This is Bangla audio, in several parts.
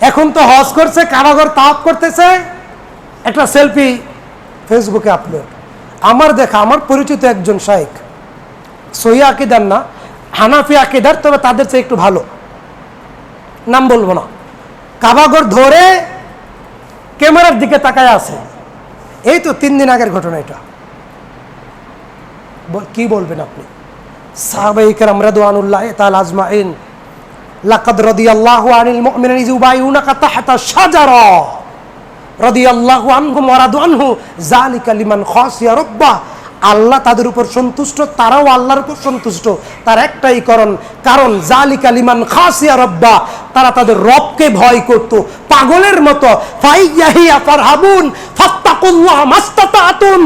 এখন তো হজ করছে, কারাগর তাপ করতেছে। একটা সেলফি ফেসবুকে আপলোড আমার দেখা, আমার পরিচিত একজন শাইক সহি আকিদার না, হানাফি আকিদার, তবে তাদের চেয়ে একটু ভালো। নাম বলব না। কাবাগর ধরে ক্যামেরার দিকে তাকায় আছে। এই তো তিন দিন আগের ঘটনা এটা। কি বলবেন আপনি? সাহাবাইকার রাদওয়ানুল্লাহ তাআলা আজমাইন লাকাদ আনিল মুমিনিনা তাহতা শাজারা। রাদিয়াল্লাহু আনহুম ওয়া যালিকা লিমান খাশিয়া রাব্বাহ আল্লাহ তাদের উপর সন্তুষ্ট, তারাও আল্লাহর উপর সন্তুষ্ট। তার একটাই কারণ কারণ জালিকা লিমান খাসিয়া রব্বা, তারা তাদের রবকে ভয় করত। পাগলের মতো ফাইয়াহিয়া ফারহাবুন, ফাত্তাকুল্লাহ মাস্তাতাতুন।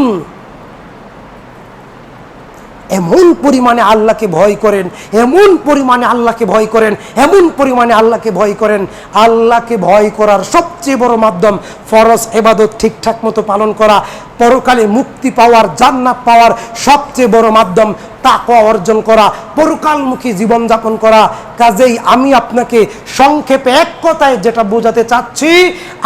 এমন পরিমাণে আল্লাহকে ভয় করেন, এমন পরিমাণে আল্লাহকে ভয় করেন, এমন পরিমাণে আল্লাহকে ভয় করেন, আল্লাহকে ভয় করার সবচেয়ে বড় মাধ্যম ফরজ এবাদত ঠিকঠাক মতো পালন করা, পরকালে মুক্তি পাওয়ার, জান্নাত পাওয়ার সবচেয়ে বড় মাধ্যম তাকওয়া অর্জন করা, পরকালমুখী জীবনযাপন করা। কাজেই আমি আপনাকে সংক্ষেপে এক কথায় যেটা বোঝাতে চাচ্ছি,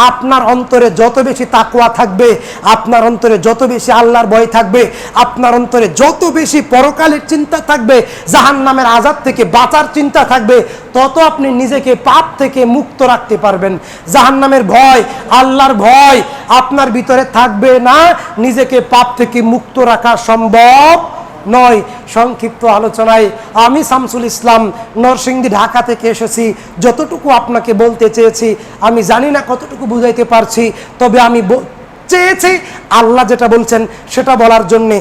আপনার অন্তরে যত বেশি তাকওয়া থাকবে, আপনার অন্তরে যত বেশি আল্লাহর ভয় থাকবে, আপনার অন্তরে যত বেশি পরকালের চিন্তা থাকবে জাহান নামের আজাদ থেকে বাঁচার চিন্তা থাকবে, তত আপনি নিজেকে পাপ থেকে মুক্ত রাখতে পারবেন। জাহান নামের ভয়, আল্লাহর ভয় আপনার ভিতরে থাকবে না, নিজেকে পাপ থেকে মুক্ত রাখা সম্ভব নয়। সংক্ষিপ্ত আলোচনায়, আমি শামসুল ইসলাম, নরসিংদী, ঢাকা থেকে এসেছি। যতটুকু আপনাকে বলতে চেয়েছি, আমি জানি না কতটুকু বুঝাইতে পারছি, তবে আমি চেয়েছি আল্লাহ যেটা বলছেন সেটা বলার জন্যে।